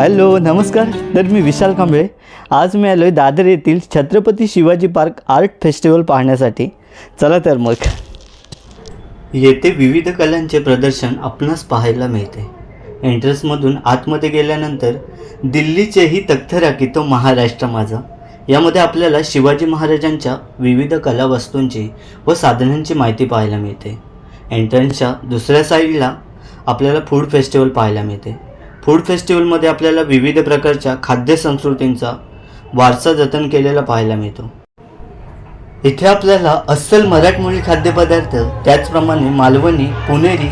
Hello नमस्कार. तर मी विशाल कांबळे. आज मी आलो आहे दादर येथील Chhatrapati Shivaji park art festival पाहण्यासाठी. चला तर मग. येथे विविध कलांचे प्रदर्शन आपणास पाहायला मिळते. एंट्रन्समधून आतमध्ये गेल्यानंतर दिल्लीचेही तख्तराखी तो महाराष्ट्र माझा. यामध्ये आपल्याला शिवाजी महाराजांच्या विविध कलावस्तूंची व साधनांची माहिती पाहायला मिळते. एंट्रन्सच्या दुसऱ्या साईडला आपल्याला फूड फेस्टिवल पाहायला मिळते. फूड फेस्टिवलमध्ये आपल्याला विविध प्रकारच्या खाद्य संस्कृतींचा वारसा जतन केलेला पाहायला मिळतो. इथे आपल्याला अस्सल मराठमोळी खाद्यपदार्थ त्याचप्रमाणे मालवणी पुणेरी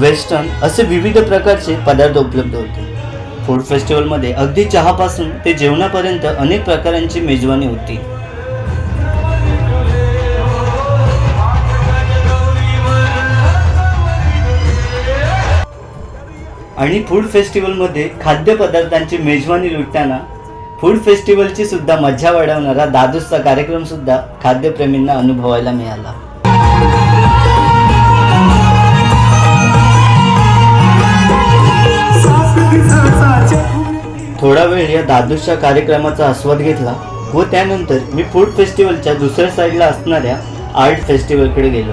वेस्टर्न असे विविध प्रकारचे पदार्थ उपलब्ध होते. फूड फेस्टिवलमध्ये अगदी चहापासून ते जेवणापर्यंत अनेक प्रकारांची मेजवानी होती. आणि फूड फेस्टिवलमध्ये खाद्यपदार्थांची मेजवानी लुटताना फूड फेस्टिवलची सुद्धा मज्जा वाढवणारा दादूसचा कार्यक्रम सुद्धा खाद्यप्रेमींना अनुभवायला मिळाला. थोडा वेळ या दादूसच्या कार्यक्रमाचा आस्वाद घेतला व त्यानंतर मी फूड फेस्टिवलच्या दुसऱ्या साईडला असणाऱ्या आर्ट फेस्टिवलकडे गेलो.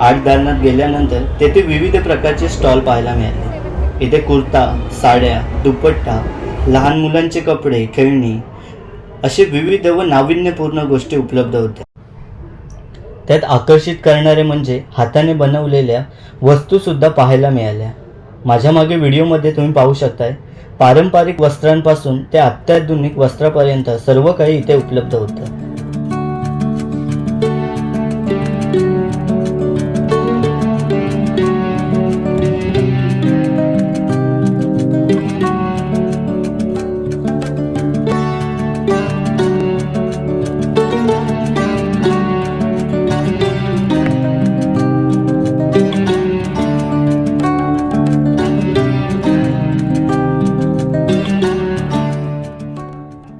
आर्ट दालनात गेल्यानंतर तेथे विविध प्रकारचे स्टॉल पाहायला मिळाले. इथे कुर्ता साड्या दुपट्टा लहान मुलांचे कपडे खेळणी असे विविध व नाविन्यपूर्ण गोष्टी उपलब्ध होत्या. त्यात आकर्षित करणारे म्हणजे हाताने बनवलेल्या वस्तूसुद्धा पाहायला मिळाल्या. माझ्या मागे व्हिडिओमध्ये तुम्ही पाहू शकताय पारंपरिक वस्त्रांपासून ते अत्याधुनिक वस्त्रापर्यंत सर्व काही इथे उपलब्ध होतं.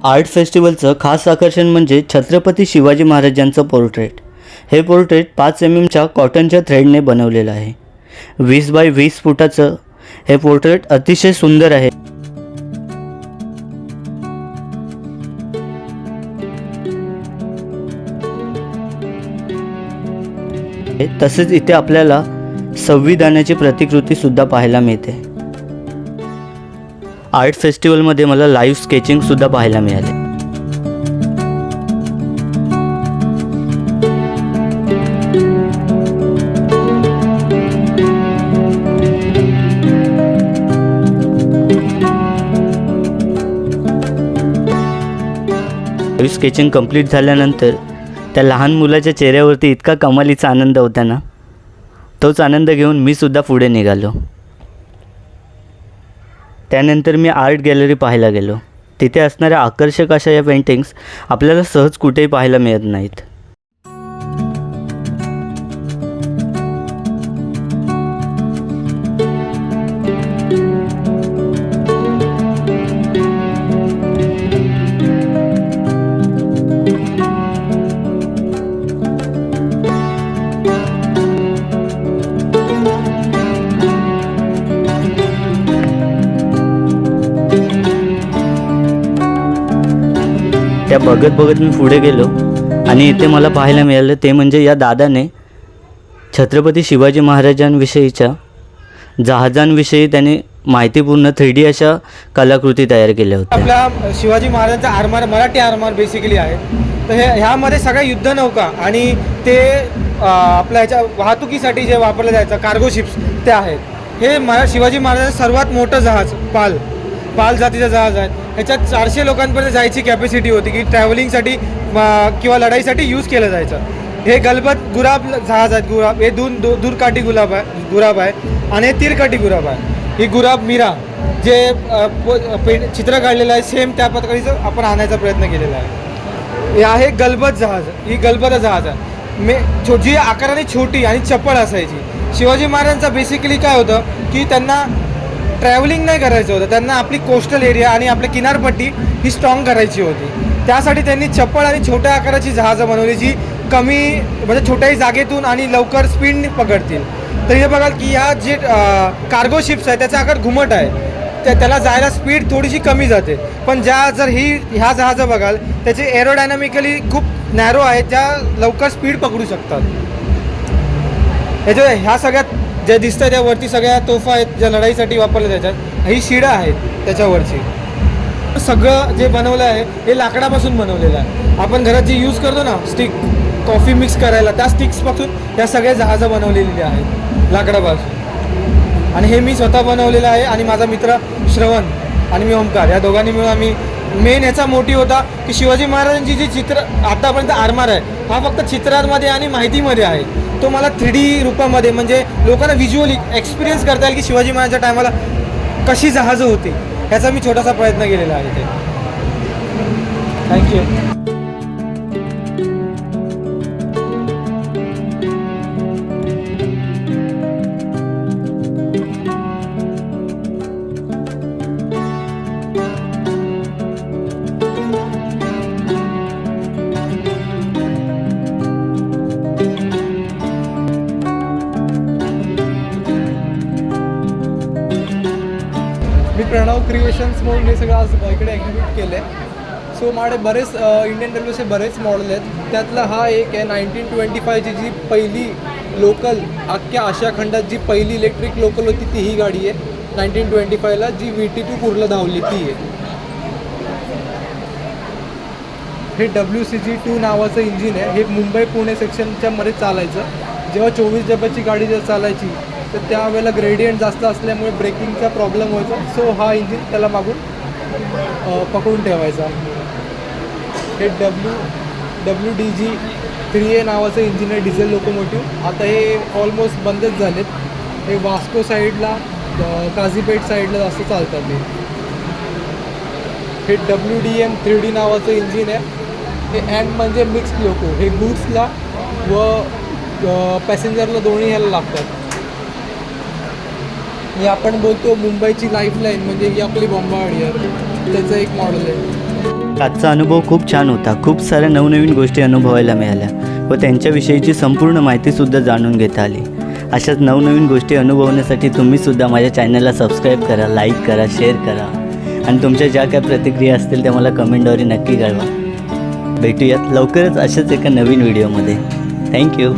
आर्ट फेस्टिवलचं खास आकर्षण म्हणजे छत्रपती शिवाजी महाराजांचं पोर्ट्रेट. हे पोर्ट्रेट पाच एम एमच्या कॉटनच्या थ्रेडने बनवलेलं आहे. वीस बाय वीस फुटाचं हे पोर्ट्रेट अतिशय सुंदर आहे. तसेच इथे आपल्याला संविधानाची प्रतिकृती सुद्धा पाहायला मिळते. आर्ट फेस्टिवलमध्ये मला लाईव्ह स्केचिंगसुद्धा पाहायला मिळाले. स्केचिंग कंप्लीट झाल्यानंतर त्या लहान मुलाच्या चेहऱ्यावरती इतका कमालीचा आनंद होता ना तोच आनंद घेऊन मी सुद्धा पुढे निघालो. त्यानंतर मी आर्ट गॅलरी पाहायला गेलो. तिथे असणाऱ्या आकर्षक अशा या पेंटिंग्स आपल्याला सहज कुठेही पाहायला मिळत नाहीत. त्या बघत बघत मी पुढे गेलो आणि इथे मला पाहायला मिळालं ते म्हणजे या दादाने छत्रपती शिवाजी महाराजांविषयीच्या जहाजांविषयी त्याने माहितीपूर्ण थ्री डी अशा कलाकृती तयार केल्या होत्या. आपल्या शिवाजी महाराजांचा आरमार मराठी आरमार बेसिकली आहे. तर हे ह्यामध्ये सगळ्या युद्धनौका आणि ते आपल्या ह्याच्या वाहतुकीसाठी जे वापरलं जायचं कार्गो शिप्स ते आहेत. हे मरा शिवाजी महाराजांचं सर्वात मोठं जहाज पाल. पाल जातीचं जहाज आहे. ह्याच्यात चारशे लोकांपर्यंत जायची कॅपॅसिटी होती की ट्रॅव्हलिंगसाठी किंवा लढाईसाठी यूज केलं जायचं. हे गलबत गुलाब जहाज आहेत गुराब हे दोन दु दूरकाठी गुलाब आहे गुराब आहे आणि हे तीरकाठी गुराब आहे. ही गुराब मीरा जे पे- चित्र काढलेलं आहे सेम त्या पद्धतीचं आपण आणायचा प्रयत्न केलेला आहे. हे आहे गलबत जहाज. ही गलबत जहाज आहे. मे छो जी आकाराने छोटी आणि चपळ असायची. शिवाजी महाराजांचा बेसिकली काय होतं की त्यांना ट्रॅव्हलिंग नाही करायचं होतं. त्यांना आपली कोस्टल एरिया आणि आपली किनारपट्टी ही स्ट्रॉंग करायची होती. त्यासाठी त्यांनी चप्पल आणि छोट्या आकाराची जहाजं बनवली जी कमी म्हणजे छोट्याही जागेतून आणि लवकर स्पीड पकडतील. तर हे बघाल की ह्या जे कार्गो शिप्स आहे त्याचा आकार घुमट आहे. त्या त्याला जायला स्पीड थोडीशी कमी जाते. पण ज्या जर ही ह्या जहाजं बघाल त्याचे एरोडायनामिकली खूप नॅरो आहेत ज्या लवकर स्पीड पकडू शकतात. ह्याच्या ह्या सगळ्यात ज्या दिसतं त्यावरती सगळ्या तोफा आहेत ज्या लढाईसाठी वापरल्या जातात ही शिडं आहेत त्याच्यावरची. सगळं जे बनवलं आहे हे लाकडापासून बनवलेलं आहे. आपण घरात जे यूज करतो ना स्टिक कॉफी मिक्स करायला त्या स्टिक्सपासून या सगळ्या जहाजं बनवलेली आहेत लाकडापासून. आणि हे मी स्वतः बनवलेलं आहे आणि माझा मित्र श्रवण आणि मी ओमकार या दोघांनी मिळून आम्ही मेन याचा मोठी होता की शिवाजी महाराजांची जी चित्र आतापर्यंत आरमार आहे हा फक्त चित्रांमध्ये आणि माहितीमध्ये आहे. तो मला थ्री डी रूपामध्ये म्हणजे लोकांना व्हिज्युअली एक्सपिरियन्स करता येईल की शिवाजी महाराजांच्या टायमाला कशी जहाजं होती ह्याचा मी छोटासा प्रयत्न केलेला आहे ते थँक्यू प्रणव क्रिएशन्स म्हणून हे सगळं आज इकडे एक्झिबिट केलं आहे सो माझे बरेच इंडियन रेल्वेचे बरेच मॉडेल आहेत. त्यातला हा एक आहे नाईन्टीन ट्वेंटी फायची जी पहिली लोकल अख्ख्या आशिया खंडात जी पहिली इलेक्ट्रिक लोकल होती ती ही गाडी आहे. Nineteen twenty फायला G V T to Kurla धावली ती आहे. हे डब्ल्यू सी जी टू नावाचं इंजिन आहे. हे मुंबई पुणे सेक्शनच्या मध्ये चालायचं. जेव्हा चोवीस डब्याची गाडी जर चालायची तर त्यावेळेला ग्रेडियंट जास्त असल्यामुळे ब्रेकिंगचा प्रॉब्लेम व्हायचा. सो हा इंजिन त्याला मागून पकडून ठेवायचा. हे W W D G three A नावाचं इंजिन आहे डिझेल लोकोमोटिव्ह आता हे ऑलमोस्ट बंदच झालेत. हे वास्को साईडला काझीपेठ साईडला जास्त चालतात ते हे W D M three D नावाचं इंजिन आहे. हे अँड म्हणजे मिक्स्ड लोको हे गुड्सला व पॅसेंजरला दोन्ही ह्याला लागतात. मी आपण बोलतो मुंबईची लाईफलाईन म्हणजे ही आपली बॉम्बावाडी आहे त्याचं एक मॉडेल आहे. आजचा अनुभव खूप छान होता. खूप साऱ्या नवनवीन गोष्टी अनुभवायला मिळाल्या व त्यांच्याविषयीची संपूर्ण माहितीसुद्धा जाणून घेता आली. अशाच नवनवीन गोष्टी अनुभवण्यासाठी तुम्हीसुद्धा माझ्या चॅनलला सबस्क्राईब करा लाईक करा शेअर करा. आणि तुमच्या ज्या काय प्रतिक्रिया असतील त्या मला कमेंटद्वारे नक्की कळवा. भेटूयात लवकरच अशाच एका नवीन व्हिडिओमध्ये थँक्यू